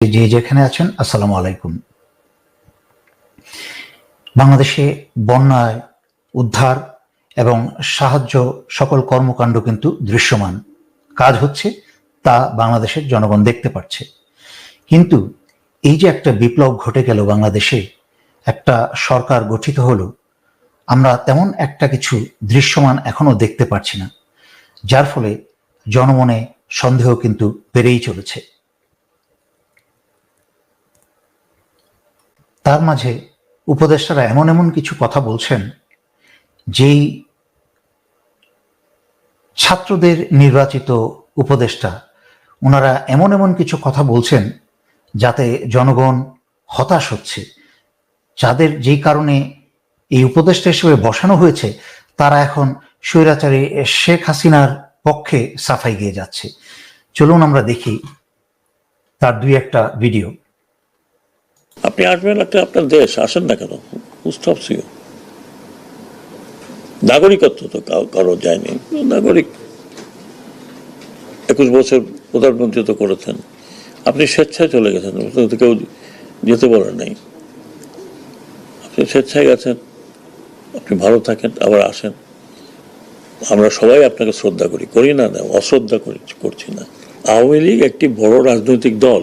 যে যেখানে আছেন, আসসালামু আলাইকুম। বাংলাদেশে বন্যায় উদ্ধার এবং সাহায্য সকল কর্মকাণ্ড কিন্তু দৃশ্যমান। কাজ হচ্ছে তা বাংলাদেশের জনগণ দেখতে পাচ্ছে কিন্তু এই যে একটা বিপ্লব ঘটে গেল বাংলাদেশে, একটা সরকার গঠিত হলো, আমরা তেমন একটা কিছু দৃশ্যমান এখনও দেখতে পাচ্ছি না। যার ফলে জনমনে সন্দেহ কিন্তু বেড়েই চলেছে। তার মাঝে উপদেষ্টারা এমন এমন কিছু কথা বলছেন, যেই ছাত্রদের নির্বাচিত উপদেষ্টা ওনারা এমন এমন কিছু কথা বলছেন যাতে জনগণ হতাশ হচ্ছে। যাদের যেই কারণে এই উপদেষ্টা হিসেবে বসানো হয়েছে, তারা এখন স্বৈরাচারী শেখ হাসিনার পক্ষে সাফাই গিয়ে যাচ্ছে। চলুন আমরা দেখি তার দুই একটা ভিডিও। আপনি আসবেন একটা আপনার দেশ, আসেন না কেন? স্টপস নাগরিকত্ব তো কারও যায়নি। নাগরিক। একুশ বছর প্রধানমন্ত্রী তো করেছেন। আপনি স্বেচ্ছায় চলে গেছেন। কেউ যেতে বলেন নাই। আপনি স্বেচ্ছায় গেছেন। আপনি ভালো থাকেন, আবার আসেন। আমরা সবাই আপনাকে শ্রদ্ধা করি। করি না না, অশ্রদ্ধা করি, করছি না। আওয়ামী লীগ একটি বড় রাজনৈতিক দল।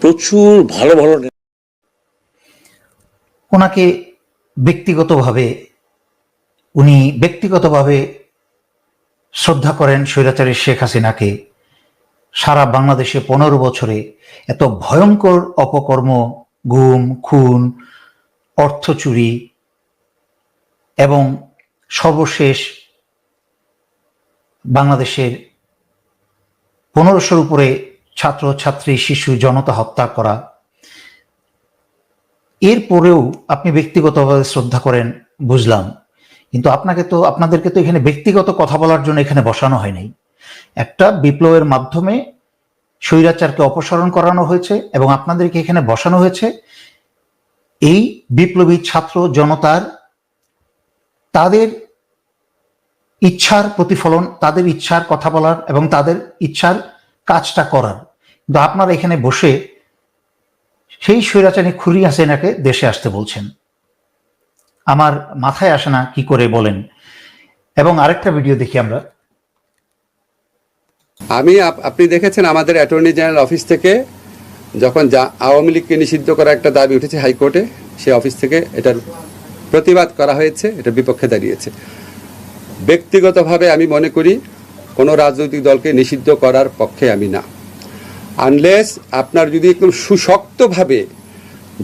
প্রচুর ভালো ভালো ওনাকে ব্যক্তিগতভাবে, উনি ব্যক্তিগতভাবে শ্রদ্ধা করেন স্বৈরাচারী শেখ হাসিনাকে। সারা বাংলাদেশে পনেরো বছরে এত ভয়ঙ্কর অপকর্ম, গুম, খুন, অর্থ চুরি এবং সর্বশেষ বাংলাদেশের পনেরোশোর উপরে ছাত্র, ছাত্রী, শিশু, জনতা হত্যা করা এরপরেও আপনি ব্যক্তিগতভাবে শ্রদ্ধা করেন, বুঝলাম। কিন্তু আপনাকে তো, আপনাদেরকে তো এখানে ব্যক্তিগত কথা বলার জন্য এখানে বসানো হয়নি একটা বিপ্লবের মাধ্যমে স্বৈরাচারকে অপসারণ করানো হয়েছে এবং আপনাদেরকে এখানে বসানো হয়েছে। এই বিপ্লবী ছাত্র জনতার তাদের ইচ্ছার প্রতিফলন, তাদের ইচ্ছার কথা বলার এবং তাদের ইচ্ছার কাজটা করার। কিন্তু আপনারা এখানে বসে সেই স্বৈরাচারী খুরি হাসিনাকে দেশে আসতে বলছেন। আমার মাথায় আসে না কি করে বলেন। এবং আরেকটা ভিডিও দেখি আমরা। আমি আপ- আপনি দেখেছেন আমাদের অ্যাটর্নি জেনারেল অফিস থেকে যখন যা আওয়ামী লীগকে নিষিদ্ধ করা একটা দাবি উঠেছে হাইকোর্টে সেই অফিস থেকে এটার প্রতিবাদ করা হয়েছে এটার বিপক্ষে দাঁড়িয়েছে। ব্যক্তিগতভাবে আমি মনে করি কোনো রাজনৈতিক দলকে নিষিদ্ধ করার পক্ষে আমি না। আনলেস আপনার যদি একদম সুশক্তভাবে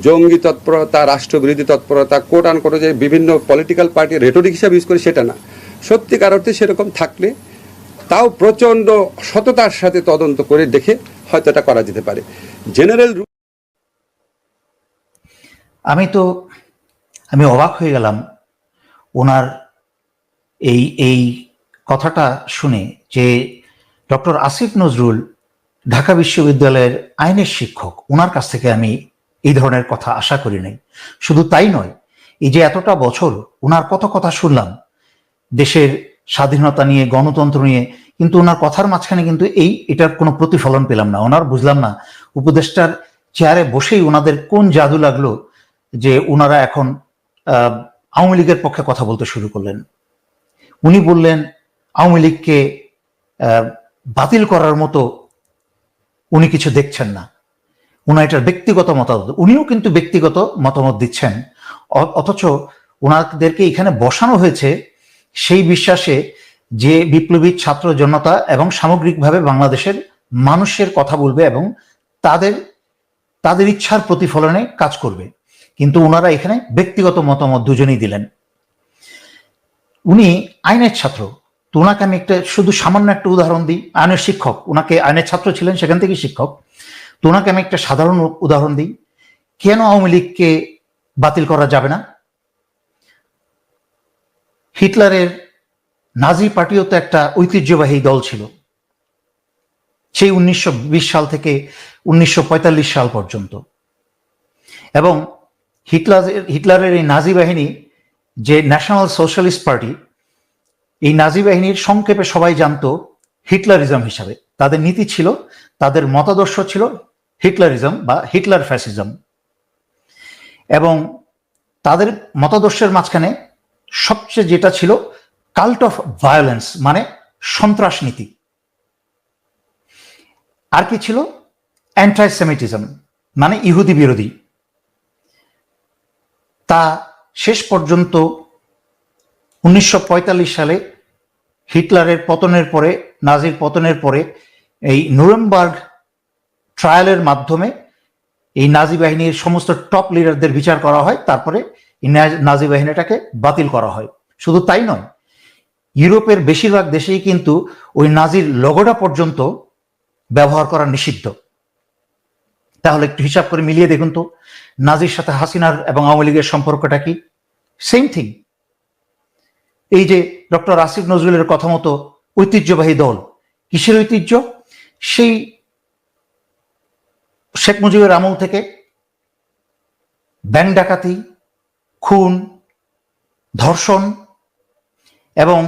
জঙ্গি তৎপরতা, রাষ্ট্রবিরোধী তৎপরতা কোট আন কোট যে বিভিন্ন পলিটিক্যাল পার্টি রেটরিক হিসাবে ইউজ করে সেটা না। সত্যিকার অর্থে সেরকম থাকলে তাও প্রচণ্ড সততার সাথে তদন্ত করে দেখে হয়তো এটা করা যেতে পারে। জেনারেল আমি তো, আমি অবাক হয়ে গেলাম ওনার এই এই কথাটা শুনে যে ডক্টর আসিফ নজরুল ঢাকা বিশ্ববিদ্যালয়ের আইনের শিক্ষক ওনার কাছ থেকে আমি এই ধরনের কথা আশা করি নাই। শুধু তাই নয়, এই যে এতটা বছর ওনার কত কথা শুনলাম, দেশের স্বাধীনতা নিয়ে, গণতন্ত্র নিয়ে, কিন্তু ওনার কথার মাঝখানে কিন্তু এই, এটার কোনো প্রতিফলন পেলাম না। ওনার বুঝলাম না, উপদেষ্টার চেয়ারে বসেই ওনাদের কোন জাদু লাগল যে ওনারা এখন আওয়ামী লীগের পক্ষে কথা বলতে শুরু করলেন। উনি বললেন, আওয়ামী লীগকে বাতিল করার মতো উনি কিছু দেখছেন না। উনার এটার ব্যক্তিগত মতামত। উনিও কিন্তু ব্যক্তিগত মতামত দিচ্ছেন। অথচ ওনাদেরকে এখানে বসানো হয়েছে সেই বিশ্বাসে যে বিপ্লবী ছাত্র জনতা এবং সামগ্রিকভাবে বাংলাদেশের মানুষের কথা বলবে এবং তাদের তাদের ইচ্ছার প্রতিফলনে কাজ করবে। কিন্তু ওনারা এখানে ব্যক্তিগত মতামত দুজনেই দিলেন। উনি আইনের ছাত্র। তো ওনাকে আমি একটা শুধু সামান্য একটা উদাহরণ দিই, আইনের শিক্ষক। ওনাকে আইনের ছাত্র ছিলেন, সেখান থেকে শিক্ষক। তো ওনাকে আমি একটা সাধারণ উদাহরণ দিই, কেন আওয়ামী লীগকে বাতিল করা যাবে না? হিটলারের নাজি পার্টিও তো একটা ঐতিহ্যবাহী দল ছিল। সেই উনিশশো বিশ সাল থেকে উনিশশো পঁয়তাল্লিশ সাল পর্যন্ত। এবং হিটলারের হিটলারের এই নাজি বাহিনী যে ন্যাশনাল সোশ্যালিস্ট পার্টি এই নাজি বাহিনীর সংক্ষেপে সবাই জানতো হিটলারিজম হিসাবে। তাদের নীতি ছিল, তাদের মতাদর্শ ছিল হিটলারিজম বা হিটলার ফ্যাসিজম। এবং তাদের মতাদর্শের মাঝখানে সবচেয়ে যেটা ছিল কাল্ট অফ ভায়োলেন্স মানে সন্ত্রাস নীতি। আর কি ছিল? অ্যান্টাইসেমিটিজম মানে ইহুদি বিরোধী। তা শেষ পর্যন্ত উনিশশো পঁয়তাল্লিশ সালে হিটলারের পতনের পরে, নাজির পতনের পরে এই নুরেমবার্গ ট্রায়ালের মাধ্যমে এই নাজি বাহিনীর সমস্ত টপ লিডারদের বিচার করা হয়। তারপরে নাজি বাহিনীটাকে বাতিল করা হয়। শুধু তাই নয়, ইউরোপের বেশিরভাগ দেশেই কিন্তু ওই নাজির লগোটা পর্যন্ত ব্যবহার করা নিষিদ্ধ। তাহলে একটু হিসাব করে মিলিয়ে দেখুন তো, নাজির সাথে হাসিনার এবং আওয়ামী লীগের সম্পর্কটা কি? সেম থিং এই যে ডক্টর আসিফ নজরুলের কথা মতো ঐতিহ্যবাহী দল, কিসের ঐতিহ্য? সেই শেখ মুজিবের আমল থেকে ব্যাংক ডাকাতি, খুন, ধর্ষণ এবং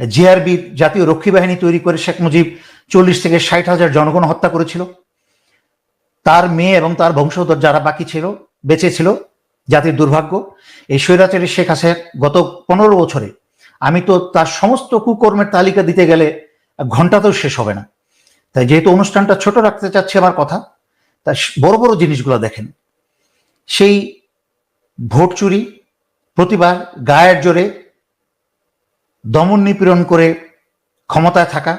জিআরবি জাতীয় রক্ষী বাহিনী তৈরি করে শেখ মুজিব চল্লিশ থেকে ষাট হাজার জনগণ হত্যা করেছিল। তার মেয়ে এবং তার বংশধর যারা বাকি ছিল, বেঁচে ছিল, জাতির দুর্ভাগ্য। এই স্বৈরাচারী শেখ হাসিনা গত পনেরো বছরে আমি তো তার সমস্ত কুকর্মের তালিকা দিতে গেলে ঘন্টাতেও শেষ হবে না। তাই যেহেতু অনুষ্ঠানটা ছোট রাখতে চাচ্ছি আমার কথা, তা বড় বড় জিনিসগুলো দেখেন। সেই ভোট চুরি, প্রতিবার গায়ের জোরে দমন নিপীড়ন করে ক্ষমতায় থাকা,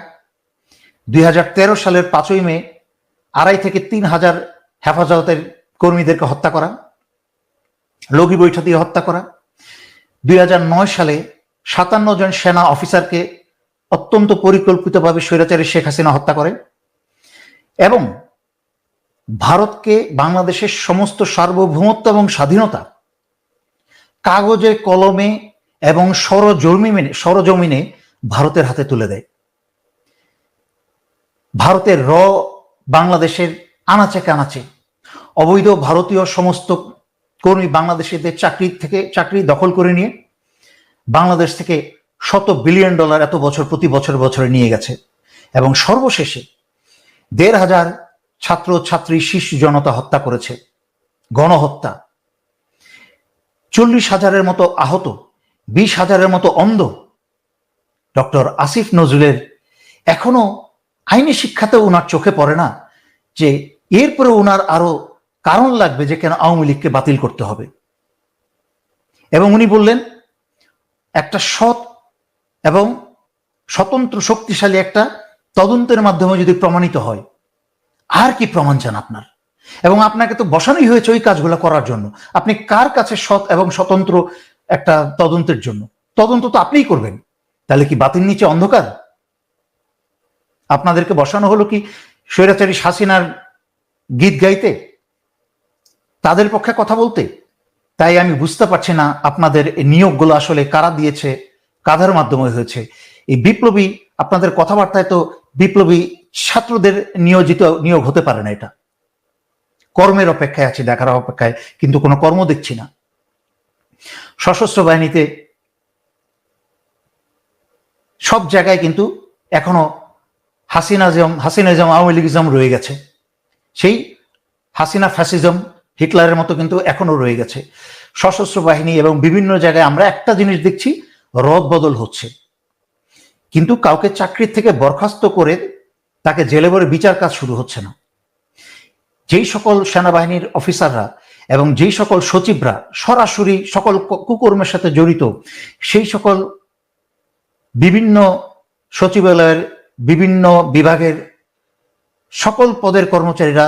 দুই হাজার তেরো সালের পাঁচই মে আড়াই থেকে তিন হাজার হেফাজতের কর্মীদেরকে হত্যা করা, লগি বৈঠা দিয়ে হত্যা করা, দুই হাজার নয় সালে সাতান্ন জন সেনা অফিসারকে অত্যন্ত পরিকল্পিতভাবে স্বৈরাচারী শেখ হাসিনা হত্যা করে এবং ভারতকে বাংলাদেশের সমস্ত সার্বভৌমত্ব এবং স্বাধীনতা কাগজে, কলমে এবং সরজমিনে সরজমিনে ভারতের হাতে তুলে দেয়। ভারতের র বাংলাদেশের আনাচে কানাচে অবৈধ ভারতীয় সমস্ত কর্মী বাংলাদেশিদের চাকরি থেকে, চাকরি দখল করে নিয়ে বাংলাদেশ থেকে শত বিলিয়ন ডলার এত বছর, প্রতি বছর, বছরে নিয়ে গেছে। এবং সর্বশেষে দেড় হাজার ছাত্র, ছাত্রী, শিশু জনতা হত্যা করেছে। গণহত্যা। চল্লিশ হাজারের মতো আহত, বিশ হাজারের মতো অন্ধ ডক্টর আসিফ নজরুলের এখনও আইনি শিক্ষাতেও ওনার চোখে পড়ে না যে এরপরে ওনার আরও কারণ লাগবে যে কেন আওয়ামী লীগকে বাতিল করতে হবে। এবং উনি বললেন একটা সৎ এবং স্বতন্ত্র শক্তিশালী একটা তদন্তের মাধ্যমে যদি প্রমাণিত হয়, আর কি প্রমাণ চান আপনার? এবং আপনাকে তো বসানোই হয়েছে ওই কাজগুলো করার জন্য। আপনি কার কাছে সৎ এবং স্বতন্ত্র একটা তদন্তের জন্য? তদন্ত তো আপনিই করবেন। তাহলে কি বাতিল নিচে অন্ধকার? আপনাদেরকে বসানো হলো কি স্বৈরাচারী হাসিনার গীত গাইতে? তাদের পক্ষে কথা বলতে? তাই আমি বুঝতে পারছি না আপনাদের নিয়োগগুলো আসলে কারা দিয়েছে, কাদের মাধ্যমে হয়েছে। এই বিপ্লবী, আপনাদের কথাবার্তায় তো বিপ্লবী ছাত্রদের নিয়োজিত নিয়োগ হতে পারে না এটা। কর্মের অপেক্ষায় আছি, দেখার অপেক্ষায়, কিন্তু কোনো কর্ম দেখছি না। সশস্ত্র বাহিনীতে সব জায়গায় কিন্তু এখনও হাসিনাজম হাসিনাজম আওয়ামী লীগিজম রয়ে গেছে, সেই হাসিনা ফ্যাসিজম হিটলারের মতো কিন্তু এখনও রয়ে গেছে। সশস্ত্র বাহিনী এবং বিভিন্ন জায়গায় আমরা একটা জিনিস দেখছি, রদ বদল হচ্ছে। কিন্তু কাউকে চাকরির থেকে বরখাস্ত করে তাকে জেলে ভরে বিচার কাজ শুরু হচ্ছে না। যেই সকল সেনাবাহিনীর অফিসাররা এবং যেই সকল সচিবরা সরাসরি সকল কুকর্মের সাথে জড়িত, সেই সকল বিভিন্ন সচিবালয়ের, বিভিন্ন বিভাগের সকল পদের কর্মচারীরা,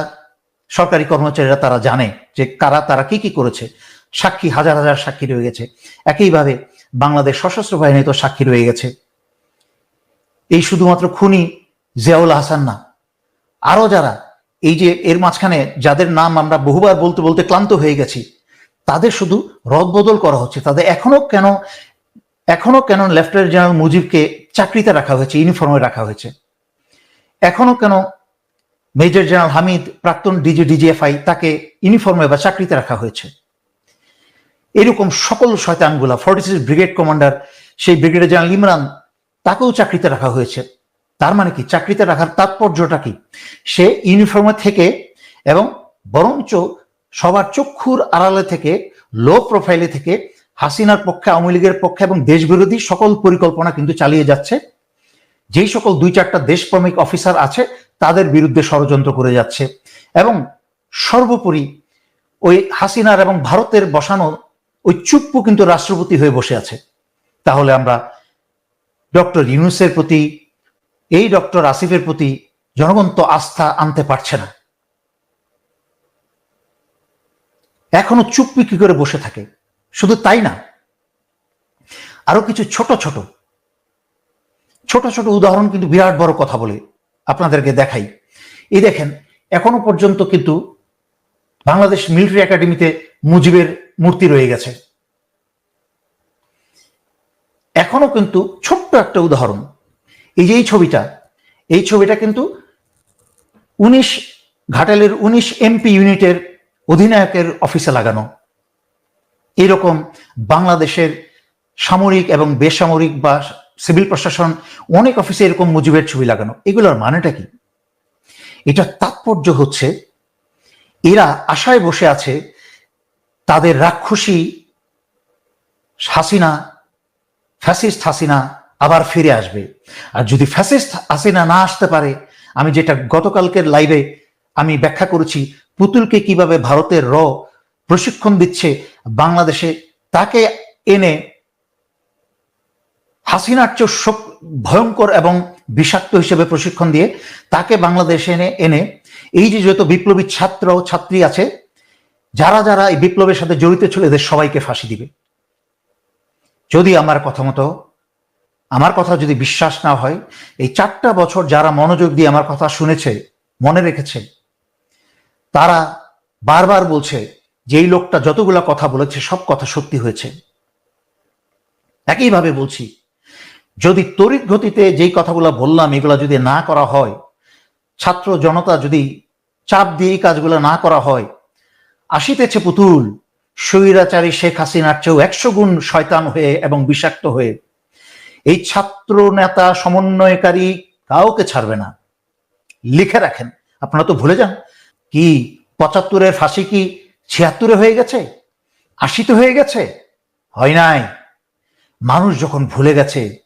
সরকারি কর্মচারীরা তারা জানে যে কারা, তারা কি কি করেছে। সাক্ষী, হাজার হাজার সাক্ষী রয়ে গেছে। একইভাবে বাংলাদেশ সশস্ত্র বাহিনী তো সাক্ষী রয়ে গেছে। এই শুধুমাত্র খুনি জিয়াউল হাসান না আরও যারা, এই যে এর মাঝখানে যাদের নাম আমরা বহুবার বলতে বলতে ক্লান্ত হয়ে গেছি, তাদের শুধু রদবদল করা হচ্ছে। তাদের এখনও কেন এখনও কেন লেফটেন্যান্ট জেনারেল মুজিবকে চাকরিতে রাখা হয়েছে, ইউনিফর্মে রাখা হয়েছে? এখনও কেন মেজর জেনারেল হামিদ, প্রাক্তন ডিজি, ডিজিএফআই তাকে ইউনিফর্মে বা চাকরিতে রাখা হয়েছে? এরকম সকল শয়তানগুলা ফর্টি সিক্স ব্রিগেড কমান্ডার সেই ব্রিগেডের জেনারেল ইমরান, তাকেও চাকরিতে রাখা হয়েছে। তার মানে কি? চাকরিতে রাখার তাৎপর্যটা কি? সে ইউনিফর্মে থেকে এবং বরঞ্চ সবার চক্ষুর আড়ালে থেকে লো প্রোফাইলে থেকে, হাসিনার পক্ষে, আওয়ামী লীগের পক্ষে এবং দেশবিরোধী সকল পরিকল্পনা কিন্তু চালিয়ে যাচ্ছে। যেই সকল দুই চারটা দেশপ্রেমিক অফিসার আছে, তাদের বিরুদ্ধে ষড়যন্ত্র করে যাচ্ছে। এবং সর্বোপরি ওই হাসিনার এবং ভারতের বসানো ওই চুপ্পু কিন্তু রাষ্ট্রপতি হয়ে বসে আছে। তাহলে আমরা ডক্টর ইউনুসের প্রতি, এই ডক্টর আসিফের প্রতি জনগণ তো আস্থা আনতে পারছে না। এখনও চুপ্পি কি করে বসে থাকে? শুধু তাই না। আরও কিছু ছোট ছোট ছোট ছোট উদাহরণ কিন্তু বিরাট বড় কথা বলে আপনাদেরকে দেখাই। এই দেখেন, এখনও পর্যন্ত কিন্তু বাংলাদেশ মিলিটারি একাডেমিতে মুজিবের মূর্তি রয়ে গেছে। এখনও কিন্তু ছোট্ট একটা উদাহরণ। এই যে এই ছবিটা এই ছবিটা কিন্তু উনিশ, ঘাটালের উনিশ এমপি ইউনিটের অধিনায়কের অফিসে লাগানো। এরকম বাংলাদেশের সামরিক এবং বেসামরিক বা সিভিল প্রশাসন, অনেক অফিসে এরকম মুজিবের ছবি লাগানো। এগুলোর মানেটা কি? এটা তাৎপর্য হচ্ছে, এরা আশায় বসে আছে তাদের রাক্ষসী হাসিনা, ফ্যাসিস্ট হাসিনা আবার ফিরে আসবে। আর যদি ফ্যাসিস্ট হাসিনা না আসতে পারে, আমি যেটা গতকালকের লাইভে আমি ব্যাখ্যা করেছি, পুতুলকে কীভাবে ভারতের র প্রশিক্ষণ দিচ্ছে বাংলাদেশে, তাকে এনে হাসিনার চেয়ে ভয়ঙ্কর এবং বিষাক্ত হিসেবে প্রশিক্ষণ দিয়ে তাকে বাংলাদেশে এনে এনে এই যে যত বিপ্লবী ছাত্র ছাত্রী আছে যারা যারা এই বিপ্লবের সাথে জড়িত ছিল, এদের সবাইকে ফাঁসি দিবে। যদি আমার কথা মতো, আমার কথা যদি বিশ্বাস না হয়, এই চারটা বছর যারা মনোযোগ দিয়ে আমার কথা শুনেছে, মনে রেখেছে, তারা বারবার বলছে যে এই লোকটা যতগুলা কথা বলেছে, সব কথা সত্যি হয়েছে। একইভাবে বলছি, যদি তড়িৎ গতিতে যেই কথাগুলো বললাম, এগুলা যদি না করা হয়, ছাত্র জনতা যদি চাপ দিয়ে এই কাজগুলো না করা হয় আসিতেছে পুতুল। স্বৈরাচারী শেখ হাসিনার চেয়েও একশো গুণ শয়তান হয়ে এবং বিষাক্ত হয়ে। এই ছাত্র নেতা সমন্বয়কারী কাউকে ছাড়বে না। লিখে রাখেন। আপনারা তো ভুলে যান। কি পঁচাত্তরের ফাঁসি কি ছিয়াত্তরে হয়ে গেছে? আশিতে হয়ে গেছে? হয় নাই। মানুষ যখন ভুলে গেছে,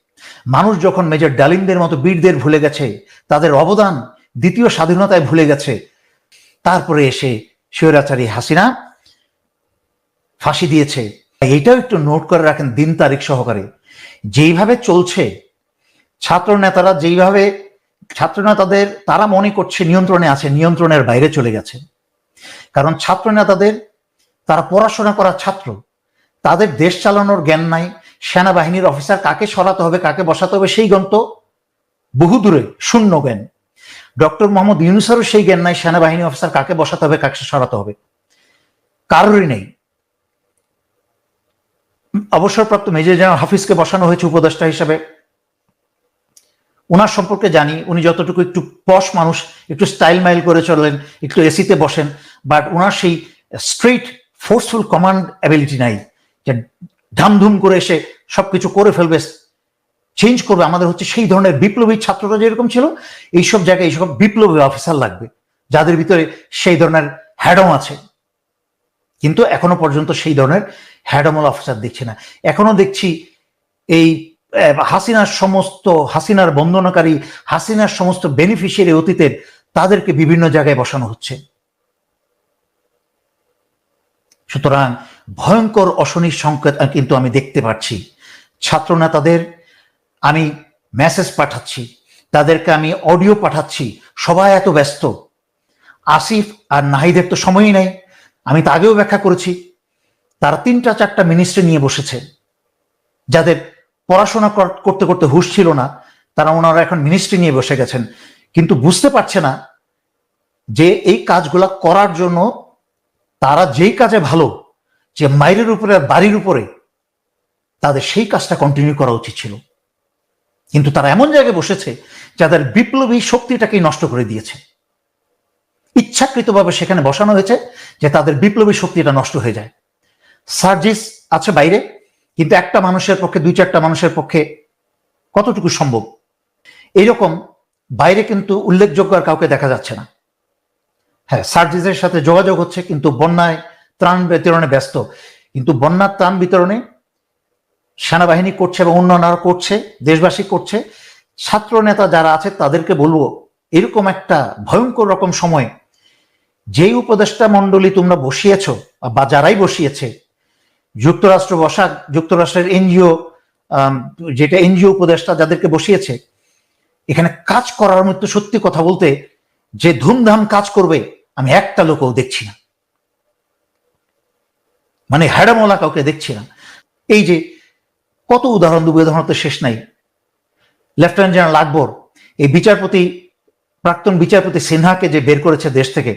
মানুষ যখন মেজর ডালিমদের মতো বীরদের ভুলে গেছে, তাদের অবদান দ্বিতীয় স্বাধীনতায় ভুলে গেছে, তারপরে এসে স্বৈরাচারী হাসিনা ফাঁসি দিয়েছে। এইটাও একটু নোট করে রাখেন দিন তারিখ সহকারে। যেইভাবে চলছে ছাত্র নেতারা যেইভাবে ছাত্র নেতাদের তারা মনে করছে নিয়ন্ত্রণে আছে, নিয়ন্ত্রণের বাইরে চলে গেছে। কারণ ছাত্র নেতাদের তারা পড়াশোনা করা ছাত্র, তাদের দেশ চালানোর জ্ঞান নাই, সেনাবাহিনীর অফিসার কাকে সরাতে হবে, কাকে বসাতে হবে, সেই জ্ঞান তো বহু দূরে শূন্য জ্ঞান। ডক্টর মোহাম্মদ ইউনুসারও সেই জ্ঞান নাই, সেনাবাহিনী অফিসার কাকে বসাতে হবে, কাকে সরাতে হবে। কারোরই নেই। অবসরপ্রাপ্ত মেজর জেনারেল হাফিজকে বসানো হয়েছে উপদেষ্টা হিসেবে। ওনার সম্পর্কে জানি, উনি যতটুকু একটু পশ মানুষ, একটু স্টাইল মাইল করে চলেন একটু এসিতে বসেন বাট ওনার সেই স্ট্রেট ফোর্সফুল কমান্ড অ্যাবিলিটি নাই, যে ধামধুম করে এসে সবকিছু করে ফেলবে চেঞ্জ করবে, আমাদের হচ্ছে সেই ধরনের বিপ্লবী ছাত্ররা যেরকম ছিল, এইসব জায়গায় এইসব বিপ্লবী অফিসার লাগবে, যাদের ভিতরে সেই ধরনের হ্যাডম আছে। কিন্তু এখনও পর্যন্ত সেই ধরনের হ্যাডমল অফিসার দেখছি না। এখনও দেখছি এই হাসিনার সমস্ত, হাসিনার বন্দনাকারী, হাসিনার সমস্ত বেনিফিশিয়ারি অতীতের, তাদেরকে বিভিন্ন জায়গায় বসানো হচ্ছে। সুতরাং ভয়ঙ্কর অশনির সংকেত কিন্তু আমি দেখতে পাচ্ছি। ছাত্র নেতাদের আমি মেসেজ পাঠাচ্ছি, তাদেরকে আমি অডিও পাঠাচ্ছি, সবাই এত ব্যস্ত। আসিফ আর নাহিদের তো সময়ই নাই। আমি তো আগেও ব্যাখ্যা করেছি, তারা তিনটা চারটা মিনিস্ট্রি নিয়ে বসেছে। যাদের পড়াশোনা কর- করতে করতে হুশ ছিল না, তারা ওনারা এখন মিনিস্ট্রি নিয়ে বসে গেছেন। কিন্তু বুঝতে পারছে না যে এই কাজগুলা করার জন্য তারা যেই কাজে ভালো, যে মাইরের উপরে বাড়ির উপরে, তাদের সেই কাজটা কন্টিনিউ করা উচিত ছিল। কিন্তু তারা এমন জায়গায় বসেছে যাদের বিপ্লবী শক্তিটাকেই নষ্ট করে দিয়েছে। ইচ্ছাকৃতভাবে সেখানে বসানো হয়েছে যে তাদের বিপ্লবী শক্তিটা নষ্ট হয়ে যায়। সার্জিস আছে বাইরে, কিন্তু একটা মানুষের পক্ষে, দুই চারটা মানুষের পক্ষে কতটুকু সম্ভব? এইরকম বাইরে কিন্তু উল্লেখযোগ্য আর কাউকে দেখা যাচ্ছে না। হ্যাঁ সার্জিসের সাথে যোগাযোগ হচ্ছে, কিন্তু বন্যায় ত্রাণ বিতরণে ব্যস্ত। কিন্তু বন্যার ত্রাণ বিতরণে সেনাবাহিনী করছে এবং অন্যান্যরা করছে, দেশবাসী করছে। ছাত্র নেতা যারা আছে, তাদেরকে বলব, এরকম একটা ভয়ঙ্কর রকম সময়, যেই উপদেষ্টা মণ্ডলী তোমরা বসিয়েছ, বা যারাই বসিয়েছে, যুক্তরাষ্ট্র বসা, যুক্তরাষ্ট্রের এনজিও যেটা এনজিও উপদেষ্টা যাদেরকে বসিয়েছে, এখানে কাজ করার মতো সত্যি কথা বলতে, যে ধুমধাম কাজ করবে, আমি একটা লোকও দেখছি না। মানে হ্যাডামলা কাউকে দেখছি না। এই যে কত উদাহরণ দেবো? উদাহরণ তো শেষ নাই। লেফটেন্যান্ট জেনারেল আকবর এই বিচারপতি, প্রাক্তন বিচারপতি সিনহাকে যে বের করেছে দেশ থেকে,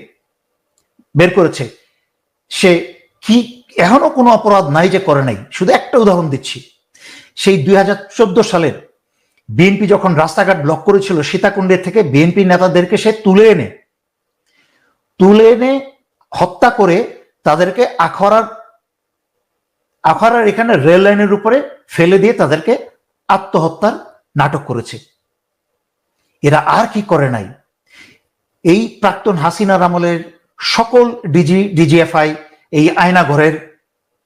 বের করেছে, সে কি, এখনও কোনো অপরাধ নাই যে করে নাই। শুধু একটা উদাহরণ দিচ্ছি। সেই দুই হাজার চোদ্দ সালের বিএনপি যখন রাস্তাঘাট ব্লক করেছিল সীতাকুণ্ডের থেকে বিএনপি নেতাদেরকে সে তুলে এনে তুলে এনে হত্যা করে তাদেরকে আখড়ার আখড়ার এখানে রেল লাইনের উপরে ফেলে দিয়ে তাদেরকে আত্মহত্যার নাটক করেছে। এরা আর কি করে নাই? এই প্রাক্তন হাসিনার আমলের সকল ডিজি, ডিজিএফআই এই আয়নাঘরের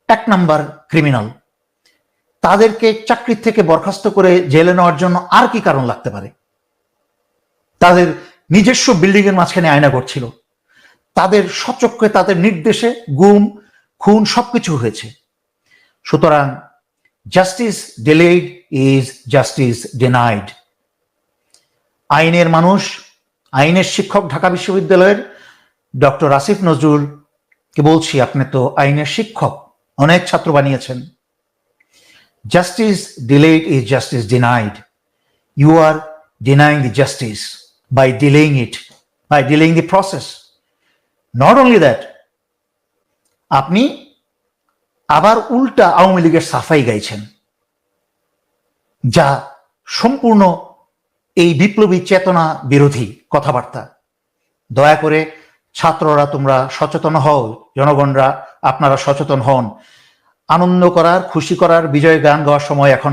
এক নাম্বার ক্রিমিনাল তাদেরকে চাকরির থেকে বরখাস্ত করে জেলে নেওয়ার জন্য আর কি কারণ লাগতে পারে? তাদের নিজস্ব বিল্ডিং এর মাঝখানে আয়নাঘর ছিল। তাদের সচক্ষে তাদের নির্দেশে গুম, খুন সবকিছু হয়েছে। সুতরাং justice delayed is justice denied আইনের মানুষ, আইনের শিক্ষক ঢাকা বিশ্ববিদ্যালয়ের ডক্টর আসিফ নজরুল কে বলছি, আপনি তো আইনের শিক্ষক, অনেক ছাত্র বানিয়েছেন। Justice delayed is justice denied you are denying the justice by delaying it by delaying the process not only that আপনি আবার উল্টা আওয়ামী লীগের সাফাই গাইছেন, যা সম্পূর্ণ এই বিপ্লবী চেতনা বিরোধী কথাবার্তা। দয়া করে ছাত্ররা তোমরা সচেতন হও, জনগণরা আপনারা সচেতন হন। আনন্দ করার, খুশি করার, বিজয় গান গাওয়ার সময় এখন